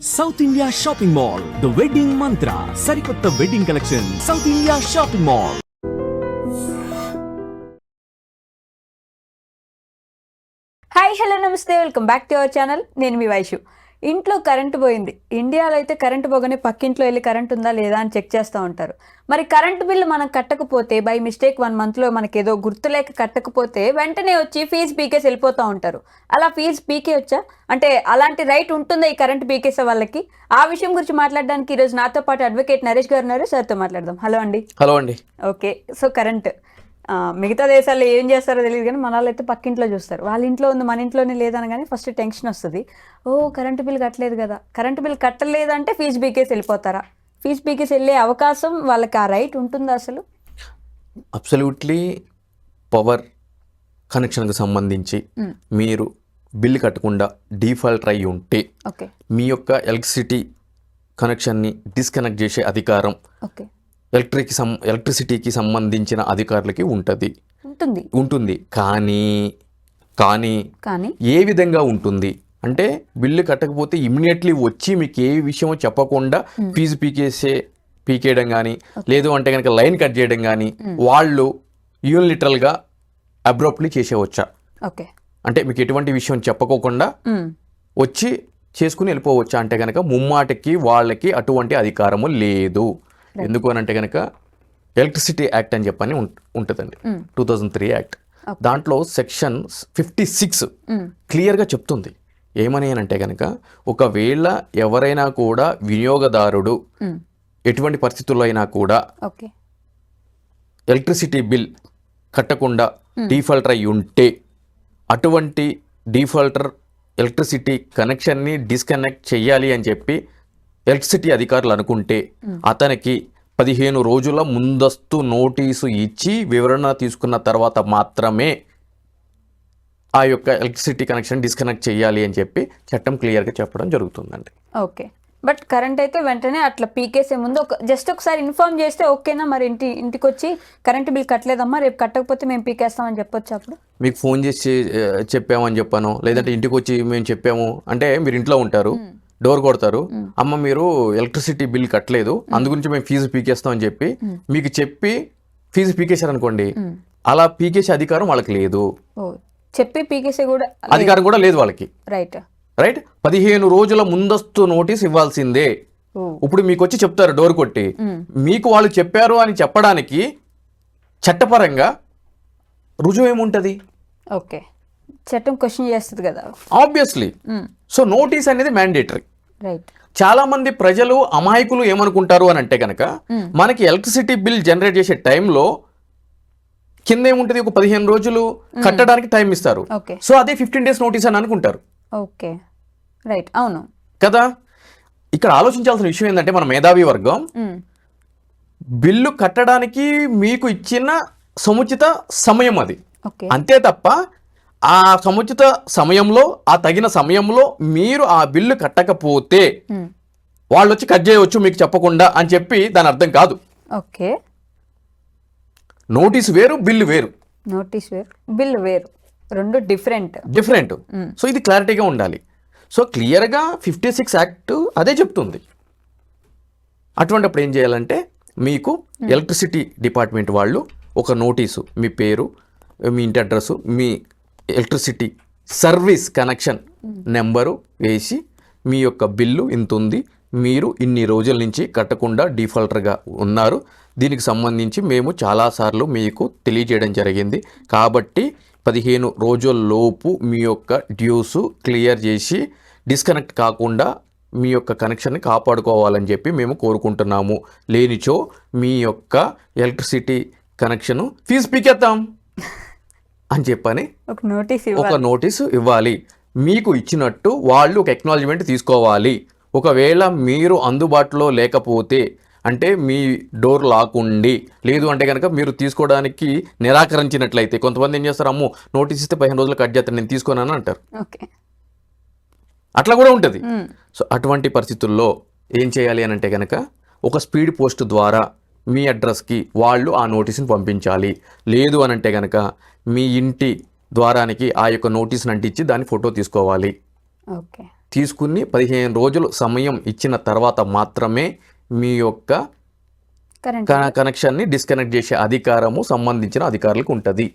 South India shopping mall the wedding Mantra సరికొత్త wedding collection south India shopping mall hi hello నమస్తే. Welcome back to our channel నేను మీ వైషు ఇంట్లో current పోయింది. ఇండియాలో అయితే కరెంటు పోగానే పక్కింట్లో వెళ్ళి కరెంట్ ఉందా లేదా అని చెక్ చేస్తూ ఉంటారు. మరి కరెంటు బిల్లు మనం కట్టకపోతే బై మిస్టేక్ వన్ మంత్లో మనకి ఏదో గుర్తులేక కట్టకపోతే వెంటనే వచ్చి ఫీజు పీకేసి వెళ్ళిపోతూ ఉంటారు. అలా ఫీజు పీకే వచ్చా? అంటే అలాంటి రైట్ ఉంటుందా ఈ కరెంట్ పీకేసే వాళ్ళకి? ఆ విషయం గురించి మాట్లాడడానికి ఈరోజు నాతో పాటు అడ్వకేట్ నరేష్ గారు ఉన్నారు. సార్తో మాట్లాడదాం. హలో అండి. హలో అండి. ఓకే. So current. మిగతా దేశాల్లో ఏం చేస్తారో తెలియదు కానీ మన వాళ్ళు అయితే పక్కింట్లో చూస్తారు. వాళ్ళ ఇంట్లో ఉంది మన ఇంట్లోనే లేదనగానే ఫస్ట్ టెన్షన్ వస్తుంది. ఓ కరెంటు బిల్ కట్టలేదు కదా. కరెంటు బిల్ కట్టలేదంటే ఫీజు బీకేసి వెళ్ళిపోతారా? ఫీజు బీకేసి వెళ్ళే అవకాశం వాళ్ళకి ఆ రైట్ ఉంటుందా అసలు? అబ్సల్యూట్లీ పవర్ కనెక్షన్కి సంబంధించి మ్మ్. మీరు బిల్లు కట్టకుండా డిఫాల్ట్ అయి ఉంటే మీ యొక్క ఎలక్ట్రిసిటీ కనెక్షన్ని డిస్కనెక్ట్ చేసే అధికారం ఓకే ఎలక్ట్రిక్ సం ఎలక్ట్రిసిటీకి సంబంధించిన అధికారులకి ఉంటుంది. ఉంటుంది. ఉంటుంది. కానీ కానీ కానీ ఏ విధంగా ఉంటుంది? అంటే బిల్లు కట్టకపోతే ఇమ్మీడియట్లీ వచ్చి మీకు ఏ విషయమో చెప్పకుండా ఫీజు పీకేసే పీకేయడం కానీ లేదు అంటే కనుక లైన్ కట్ చేయడం కానీ వాళ్ళు యూనిలిటరల్గా అబ్రోప్ట్లీ చేసేవచ్చా? ఓకే. అంటే మీకు ఎటువంటి విషయం చెప్పకోకుండా వచ్చి చేసుకుని వెళ్ళిపోవచ్చా? అంటే కనుక ముమ్మాటికి వాళ్ళకి అటువంటి అధికారము లేదు. ఎందుకు అని అంటే కనుక ఎలక్ట్రిసిటీ యాక్ట్ అని చెప్పని ఉంటుందండి. టూ థౌజండ్ త్రీ యాక్ట్ దాంట్లో సెక్షన్ ఫిఫ్టీ సిక్స్ క్లియర్గా చెప్తుంది. ఏమని అని అంటే కనుక ఒకవేళ ఎవరైనా కూడా వినియోగదారుడు మ్, ఎటువంటి పరిస్థితుల్లో అయినా కూడా ఎలక్ట్రిసిటీ బిల్ కట్టకుండా డీఫాల్టర్ అయి ఉంటే అటువంటి డీఫాల్టర్ ఎలక్ట్రిసిటీ కనెక్షన్ని డిస్కనెక్ట్ చేయాలి అని చెప్పి ఎలక్ట్రిసిటీ అధికారులు అనుకుంటే అతనికి పదిహేను రోజుల ముందస్తు నోటీసు ఇచ్చి వివరణ తీసుకున్న తర్వాత మాత్రమే ఆ యొక్క ఎలక్ట్రిసిటీ కనెక్షన్ డిస్కనెక్ట్ చేయాలి అని చెప్పి చట్టం క్లియర్గా చెప్పడం జరుగుతుందండి. ఓకే. బట్ కరెంట్ అయితే వెంటనే అట్లా పీకేసే ముందు ఒక జస్ట్ ఒకసారి ఇన్ఫార్మ్ చేస్తే ఓకేనా మరి ఇంటి ఇంటికి వచ్చి కరెంట్ బిల్ కట్టలేదమ్మా రేపు కట్టకపోతే మేము పీకేస్తామని చెప్పొచ్చు అప్పుడు? మీకు ఫోన్ చేసి చెప్పామని చెప్పాను. లేదంటే ఇంటికి వచ్చి మేము చెప్పాము. అంటే మీరు ఇంట్లో ఉంటారు. డోర్ కొడతారు. అమ్మ మీరు ఎలక్ట్రిసిటీ బిల్ కట్టలేదు. అందు గురించి మేము ఫీజు పీకేస్తాం అని చెప్పి మీకు చెప్పి ఫీజు పీకేశారనుకోండి అలా పీకేసే అధికారం వాళ్ళకి లేదు. చెప్పి పీకేసే కూడా అధికారం కూడా లేదు వాళ్ళకి. రైట్. రైట్? పదిహేను రోజుల ముందస్తు నోటీస్ ఇవ్వాల్సిందే. ఇప్పుడు మీకు వచ్చి చెప్తారు డోర్ కొట్టి. మీకు వాళ్ళు చెప్పారు అని చెప్పడానికి చట్టపరంగా రుజువు ఏముంటుంది? ఓకే. చట్టం క్వశ్చన్ చేస్తుంది కదా. ఆబ్వియస్లీ సో నోటీస్ అనేది మ్యాండేటరీ చాలా మంది ప్రజలు అమాయకులు ఏమనుకుంటారు అని అంటే కనుక మనకి ఎలక్ట్రిసిటీ బిల్ జనరేట్ చేసే టైంలో కింద ఏముంటుంది? ఒక పదిహేను రోజులు కట్టడానికి టైం ఇస్తారు. సో అదే ఫిఫ్టీన్ డేస్ నోటీస్ అని అనుకుంటారు. ఓకే రైట్ అవును. కదా? ఇక్కడ ఆలోచించాల్సిన విషయం ఏంటంటే మన మేధావి వర్గం మ్, బిల్లు కట్టడానికి మీకు ఇచ్చిన సముచిత సమయం అది. అంతే తప్ప ఆ సముచిత సమయంలో ఆ తగిన సమయంలో మీరు ఆ బిల్లు కట్టకపోతే వాళ్ళు వచ్చి కట్ చేయవచ్చు మీకు చెప్పకుండా అని చెప్పి దాని అర్థం కాదు. ఓకే. నోటీస్ వేరు బిల్లు వేరు. నోటీస్ వేరు బిల్ వేరు. రెండు డిఫరెంట్. డిఫరెంట్. సో ఇది క్లారిటీగా ఉండాలి. సో క్లియర్గా ఫిఫ్టీ సిక్స్ యాక్ట్ అదే చెప్తుంది. అటువంటిప్పుడు ఏం చేయాలంటే మీకు ఎలక్ట్రిసిటీ డిపార్ట్మెంట్ వాళ్ళు ఒక నోటీసు మీ పేరు మీ ఇంటి అడ్రస్ మీ ఎలక్ట్రిసిటీ సర్వీస్ కనెక్షన్ నెంబరు వేసి మీ యొక్క బిల్లు ఇంత ఉంది మీరు ఇన్ని రోజుల నుంచి కట్టకుండా డిఫాల్టర్గా ఉన్నారు. దీనికి సంబంధించి మేము చాలాసార్లు మీకు తెలియజేయడం జరిగింది. కాబట్టి పదిహేను రోజుల్లోపు మీ యొక్క డ్యూస్ క్లియర్ చేసి డిస్కనెక్ట్ కాకుండా మీ యొక్క కనెక్షన్ని కాపాడుకోవాలని చెప్పి మేము కోరుకుంటున్నాము. లేనిచో మీ యొక్క ఎలక్ట్రిసిటీ కనెక్షను ఫీజు పీకేద్దాం. అని చెప్పని ఒక నోటీస్ ఒక నోటీసు ఇవ్వాలి. మీకు ఇచ్చినట్టు వాళ్ళు ఒక ఎక్నాలజ్మెంట్ తీసుకోవాలి. ఒకవేళ మీరు అందుబాటులో లేకపోతే అంటే మీ డోర్ లాక్ ఉండి లేదు అంటే కనుక మీరు తీసుకోవడానికి నిరాకరించినట్లయితే కొంతమంది ఏం చేస్తారు అమ్మో నోటీస్ ఇస్తే పదిహేను రోజులు కట్ చేస్తాను నేను తీసుకోనని అంటారు. ఓకే. అట్లా కూడా ఉంటుంది. సో అటువంటి పరిస్థితుల్లో ఏం చేయాలి అని అంటే కనుక ఒక స్పీడ్ పోస్ట్ ద్వారా మీ అడ్రస్కి వాళ్ళు ఆ నోటీస్ని పంపించాలి. లేదు అని అంటే కనుక మీ ఇంటి ద్వారానికి ఆ యొక్క నోటీస్ని అంటించి దాని ఫోటో తీసుకోవాలి. ఓకే. తీసుకుని పదిహేను రోజులు సమయం ఇచ్చిన తర్వాత మాత్రమే మీ యొక్క కనెక్షన్ని డిస్కనెక్ట్ చేసే అధికారము సంబంధించిన అధికారులకు ఉంటుంది.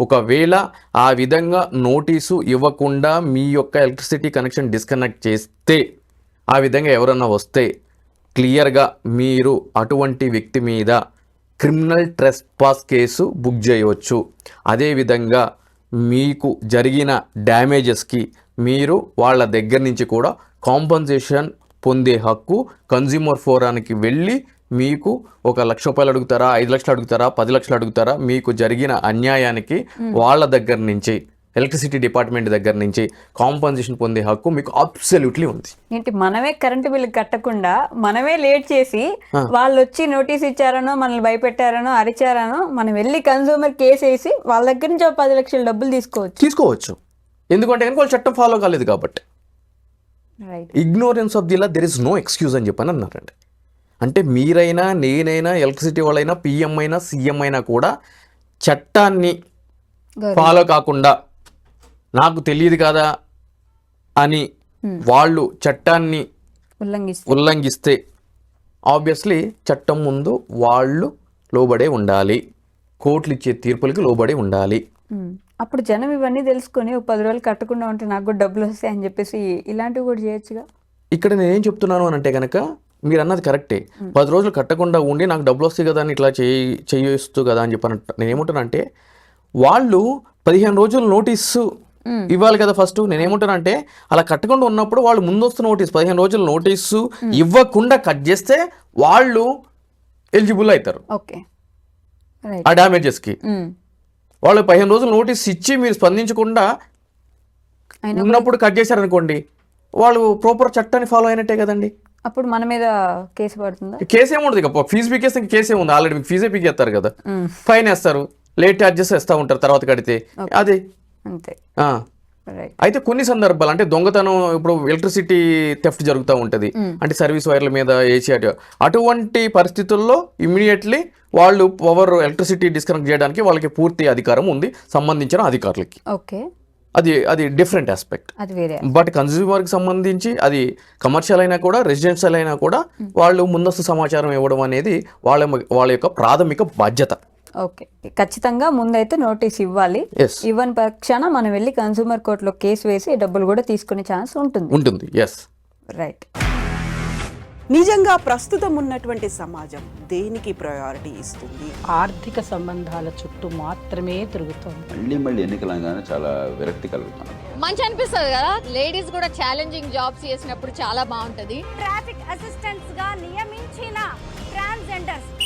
ఒకవేళ ఆ విధంగా నోటీసు ఇవ్వకుండా మీ యొక్క ఎలక్ట్రిసిటీ కనెక్షన్ డిస్కనెక్ట్ చేస్తే ఆ విధంగా ఎవరన్నా వస్తే క్లియర్గా మీరు అటువంటి వ్యక్తి మీద క్రిమినల్ ట్రెస్పాస్ కేసు బుక్ చేయవచ్చు. అదేవిధంగా మీకు జరిగిన డ్యామేజెస్కి మీరు వాళ్ళ దగ్గర నుంచి కూడా కాంపన్సేషన్ పొందే హక్కు కన్జ్యూమర్ ఫోరానికి వెళ్ళి మీకు ఒక లక్ష రూపాయలు అడుగుతారా ఐదు లక్షలు అడుగుతారా పది లక్షలు అడుగుతారా మీకు జరిగిన అన్యాయానికి వాళ్ళ దగ్గర నుంచి ఎలక్ట్రిసిటీ డిపార్ట్మెంట్ దగ్గర నుంచి కాంపన్సేషన్ పొందే హక్కు మీకు అబ్సల్యూట్లీ ఉంది. ఏంటి మనమే కరెంటు బిల్లు కట్టకుండా మనమే లేట్ చేసి వాళ్ళు వచ్చి నోటీస్ ఇచ్చారనో మనల్ని భయపెట్టారనో అరిచారనో మనం వెళ్ళి కన్సూమర్ కేసు వేసి వాళ్ళ దగ్గర నుంచి పది లక్షల డబ్బులు తీసుకోవచ్చు. తీసుకోవచ్చు. ఎందుకంటే కనుక వాళ్ళు చట్టం ఫాలో కాలేదు కాబట్టి. Ignorance of the law there is no excuse అని చెప్పని అన్నారండి. అంటే మీరైనా నేనైనా ఎలక్ట్రిసిటీ వాళ్ళైనా పిఎం అయినా సీఎం అయినా కూడా చట్టాన్ని ఫాలో కాకుండా నాకు తెలియదు కదా అని వాళ్ళు చట్టాన్ని ఉల్లంఘిస్తే. ఉల్లంఘిస్తే ఆబ్వియస్లీ చట్టం ముందు వాళ్ళు లోబడే ఉండాలి. కోర్టులు ఇచ్చే తీర్పులకి లోబడి ఉండాలి. ఉమ్. అప్పుడు జనం ఇవన్నీ తెలుసుకొని పది రోజులు కట్టకుండా ఉంటే నాకు కూడా డబ్బులు వస్తాయి అని చెప్పేసి ఇలాంటివి కూడా చేయొచ్చుగా? ఇక్కడ నేనేం చెప్తున్నాను అని అంటే కనుక మీరు అన్నది కరెక్టే. పది రోజులు కట్టకుండా ఉండి నాకు డబ్బులు వస్తాయి కదా అని ఇట్లా చేయి చేయొచ్చు కదా అని చెప్పని నేను ఏమంటానంటే వాళ్ళు పదిహేను రోజులు నోటీసు ఇవ్వాలి కదా ఫస్ట్ నేనేమంటానంటే అలా కట్టకుండా ఉన్నప్పుడు వాళ్ళు ముందస్తు నోటీస్ పదిహేను రోజులు నోటీసు ఇవ్వకుండా కట్ చేస్తే వాళ్ళు ఎలిజిబుల్ అవుతారు. ఆ డ్యామేజెస్కి. వాళ్ళు పదిహేను రోజులు నోటీస్ ఇచ్చి మీరు స్పందించకుండా ఉన్నప్పుడు కట్ చేశారనుకోండి వాళ్ళు ప్రాపర్ చట్టాన్ని ఫాలో అయినట్టే కదండి. అప్పుడు మన మీద కేసు పడుతుందా? కేసు ఏముండదు ఇక. ఫీజు పీకేస్తే ఇంక కేసు ఏముంది ఆల్రెడీ మీకు ఫీజే పీకేస్తారు కదా. ఫైన్ వేస్తారు. లేట్ ఛార్జెస్ వేస్తూ ఉంటారు తర్వాత కడితే. అదే. అంతే. అయితే కొన్ని సందర్భాలు అంటే దొంగతనం ఇప్పుడు ఎలక్ట్రిసిటీ థెఫ్ట్ జరుగుతూ ఉంటుంది. అంటే సర్వీస్ వైర్ల మీద ఏసీ అటు అటువంటి పరిస్థితుల్లో ఇమీడియట్లీ వాళ్ళు పవర్ ఎలక్ట్రిసిటీ డిస్కనెక్ట్ చేయడానికి వాళ్ళకి పూర్తి అధికారం ఉంది సంబంధించిన అధికారులకి. ఓకే. అది అది డిఫరెంట్ ఆస్పెక్ట్. బట్ కన్జ్యూమర్కి సంబంధించి అది కమర్షియల్ అయినా కూడా రెసిడెన్షియల్ అయినా కూడా వాళ్ళు ముందస్తు సమాచారం ఇవ్వడం అనేది వాళ్ళ వాళ్ళ యొక్క ప్రాథమిక బాధ్యత. ఓకే. ఖచ్చితంగా ముందైతే నోటీస్ ఇవ్వాలి. ఇవ్వని పక్షాన మనం వెళ్ళి కన్సూమర్ కోర్టులో కేసు వేసి డబ్బులు కూడా తీసుకునే ఛాన్స్ ఉంటుంది. ఉంటుంది. ఎస్ రైట్ నిజంగా ప్రస్తుతం ఉన్నటువంటి సమాజం దేనికి ప్రయారిటీ ఇస్తుంది? ఆర్థిక సంబంధాల చుట్టూ మాత్రమే తిరుగుతోంది. మళ్ళీ మళ్ళీ ఎన్నికలంగానే చాలా విరక్తి మంచి అనిపిస్తుంది కదా? లేడీస్ కూడా ఛాలెంజింగ్ జాబ్స్ చేసినప్పుడు చాలా బాగుంటది. ట్రాఫిక్ అసిస్టెంట్స్గా నియమించిన ట్రాన్స్జెండర్స్